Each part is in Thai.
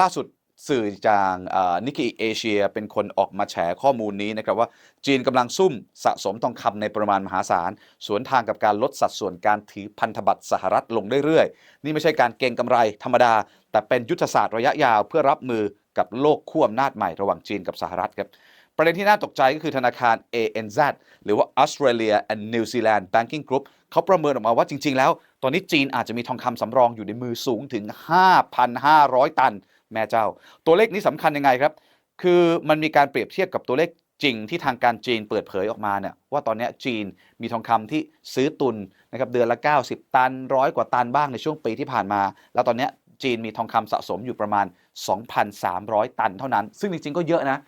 ล่าสุดสื่อจางนิกเกิเอเชียเป็นคนออกมาแฉข้อมูลนี้นะครับว่าจีนกำลังซุ่มสะสมทองคำในปริมาณมหาศาล สวนทางกับการลดสัดส่วนการถือพันธบัตรสหรัฐลงเรื่อยๆ นี่ไม่ใช่การเก็งกำไรธรรมดา แต่เป็นยุทธศาสตร์ระยะยาวเพื่อรับมือกับโลกขั้วอำนาจใหม่ระหว่างจีนกับสหรัฐครับประเด็นที่น่าตกใจก็คือธนาคาร ANZ หรือว่า Australia and New Zealand Banking Group เขาประเมินออกมาว่าจริง ๆ แล้ว ตอนนี้จีนอาจจะมีทองคำสำรองอยู่ในมือสูงถึง 5,500 ตัน แม่เจ้า ตัวเลขนี้สำคัญยังไงครับ คือมันมีการเปรียบเทียบกับตัวเลขจริงที่ทางการจีนเปิดเผยออกมาเนี่ยว่าตอนนี้จีนมีทองคำที่ซื้อตุนนะครับเดือนละ 90 ตันร้อยกว่าตันบ้างในช่วงปีที่ผ่านมา แล้วตอนนี้จีนมีทองคำสะสมอยู่ประมาณ 2,300 ตันเท่านั้น ซึ่งจริงๆก็เยอะนะ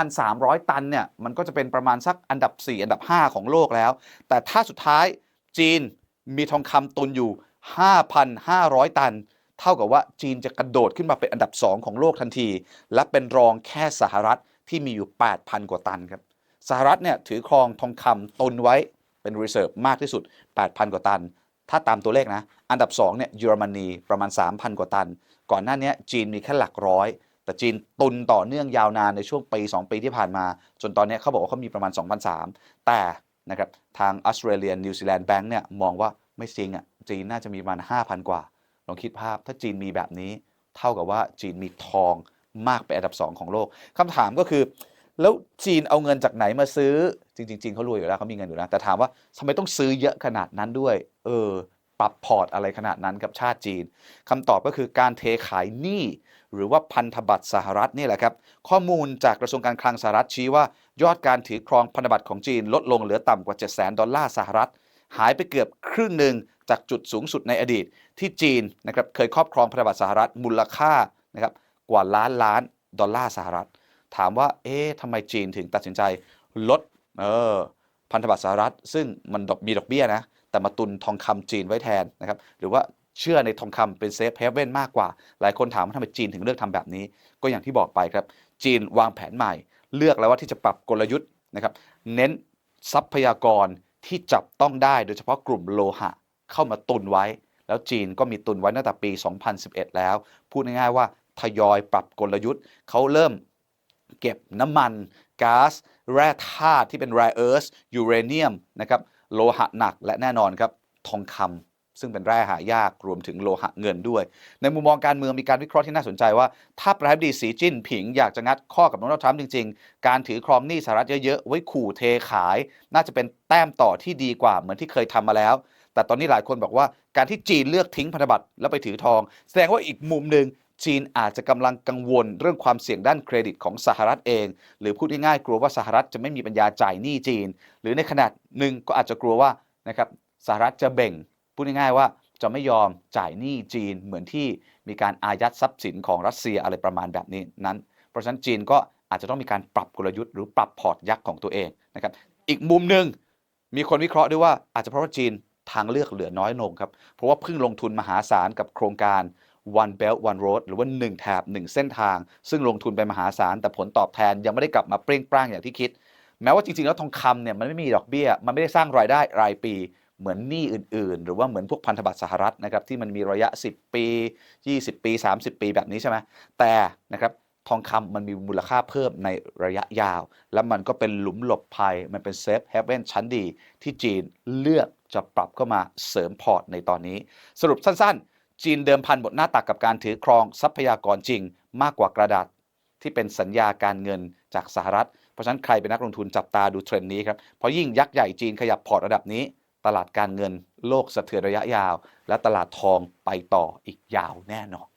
2,300 ตันเนี่ยมันก็จะเป็นประมาณสักอันดับ 4 อันดับ 5 ของโลกแล้ว แต่ถ้าสุดท้ายจีนมีทองคำตุนอยู่ 5,500 ตัน เท่ากับว่าจีนจะกระโดดขึ้นมาเป็นอันดับ 2 ของโลกทันที และเป็นรองแค่สหรัฐที่มีอยู่ 8,000 กว่าตันครับสหรัฐเนี่ยถือครองทองคำตนไว้เป็นรีเซิร์ฟมากที่สุด 8,000 กว่าตัน ถ้าตามตัวเลขนะ อันดับ2เนี่ยเยอรมนีประมาณ 3,000 กว่าตัน ก่อนหน้านี้จีนมีแค่หลักร้อย แต่จีนตุนต่อเนื่องยาวนานในช่วงปี 2 ปีที่ผ่านมา จนตอนนี้เขาบอกว่าเขามีประมาณ 2,003แต่นะครับทางออสเตรเลียนิวซีแลนด์แบงก์เนี่ยมองว่าไม่จริงอะจีนน่าจะมีประมาณ 5,000 กว่า ลองคิดภาพถ้าจีนมีแบบนี้ เท่ากับว่าจีนมีทองมากเป็นอันดับ 2 ของโลกคำถามก็คือ แล้วจีนเอาเงินจากไหนมาซื้อ จริงๆจีนเขารวยอยู่แล้วเขามีเงินอยู่แล้วแต่ถามว่าทำไมต้องซื้อเยอะขนาดนั้นด้วย เออ ปรับพอร์ตอะไรขนาดนั้นกับชาติจีนคำตอบก็คือการเทขายหนี้หรือว่าพันธบัตรสหรัฐนี่แหละครับ ข้อมูลจากกระทรวงการคลังสหรัฐชี้ว่ายอดการถือครองพันธบัตรของจีนลดลงเหลือต่ำกว่า 7 0 0 0 0ดอลลาร์สหรัฐ หายไปเกือบครึ่งหนึ่งจากจุดสูงสุดในอดีต ที่จีนนะครับเคยครอบครองพันธบัตรสหรัฐมูลค่านะครับกว่าล้านล้านดอลลาร์สหรัฐ ถามว่าเอ๊ะทำไมจีนถึงตัดสินใจลดเออพันธบัตรสหรัฐ ซึ่งมันดอกมีดอกเบี้ยนะแต่มาตุนทองคำจีนไว้แทนนะครับหรือว่าเชื่อในทองคำเป็นเซฟเฮเว่นมากกว่า หลายคนถามว่าทำไมจีนถึงเลือกทำแบบนี้ ก็อย่างที่บอกไปครับ จีนวางแผนใหม่ เลือกแล้วว่าที่จะปรับกลยุทธ์นะครับ เน้นทรัพยากร ที่จับต้องได้โดยเฉพาะกลุ่มโลหะเข้ามาตุนไว้ แล้วจีนก็มีตุนไว้ตั้งแต่ปี 2011 แล้ว พูดง่ายๆว่าทยอยปรับกลยุทธ์ เขาเริ่มเก็บน้ำมันก๊าซแร่ธาตุที่เป็น rare earth ยูเรเนียมนะครับโลหะหนักและแน่นอนครับทองคำ ซึ่งเป็นแร่หายากรวมถึงโลหะเงินด้วย ในมุมมองการเมืองมีการวิเคราะห์ที่น่าสนใจว่า ถ้าประธานาธิบดีสีจิ้นผิงอยากจะงัดข้อกับโดนัลด์ทรัมป์จริง ๆ การถือครองหนี้สหรัฐเยอะ ๆ ไว้ขู่เทขาย น่าจะเป็นแต้มต่อที่ดีกว่าเหมือนที่เคยทำมาแล้ว แต่ตอนนี้หลายคนบอกว่าการที่จีนเลือกทิ้งพันธบัตรแล้วไปถือทอง แสดงว่าอีกมุมหนึ่งจีนอาจจะกำลังกังวลเรื่องความเสี่ยงด้านเครดิตของสหรัฐเอง หรือพูดง่ายๆกลัวว่าสหรัฐจะไม่มีปัญญาจ่ายหนี้จีน หรือในขนาดหนึ่งก็อาจจะกลัวว่านะครับสหรัฐจะเบ่ง ดง่ายๆว่าจะไม่ยอมจ่ายหนี้จีนเหมือนที่มีการอายัดทรัพย์สินของรัสเซียอะไรประมาณแบบนี้นั้น เพราะฉะนั้นจีนก็อาจจะต้องมีการปรับกลยุทธ์หรือปรับพอร์ตยักษ์ของตัวเองนะครับอีกมุมหนึ่งมีคนวิเคราะห์ด้วยว่าอาจจะเพราะว่าจีนทางเลือกเหลือน้อยลงครับ เพราะว่าเพิ่งลงทุนมหาศาลกับโครงการ One Belt One Road หรือว่า 1 แถบ 1 เส้นทาง ซึ่งลงทุนไปมหาศาล แต่ผลตอบแทนยังไม่ได้กลับมาเปรี้ยงปร้างอย่างที่คิด แม้ว่าจริง ๆ แล้วทองคำเนี่ยมันไม่มีดอกเบี้ย มันไม่ได้สร้างรายได้รายปี เหมือนหนี้อื่น ๆ หรือว่าเหมือนพวกพันธบัตรสหรัฐนะครับที่มันมีระยะ 10 ปี 20 ปี 30 ปีแบบนี้ใช่ไหมแต่นะครับทองคำมันมีมูลค่าเพิ่มในระยะยาว แล้วมันก็เป็นหลุมหลบภัย มันเป็นเซฟเฮเว่นชั้นดี ที่จีนเลือกจะปรับเข้ามาเสริมพอร์ตในตอนนี้ สรุปสั้นๆ จีนเดิมพันบทหน้าตักกับการถือครองทรัพยากรจริง มากกว่ากระดาษที่เป็นสัญญาการเงินจากสหรัฐ เพราะฉะนั้นใครเป็นนักลงทุนจับตาดูเทรนด์นี้ครับ เพราะยิ่งยักษ์ใหญ่จีนขยับพอร์ตระดับนี้ ตลาดการเงินโลกสะเทือนระยะยาว และตลาดทองไปต่ออีกยาวแน่นอน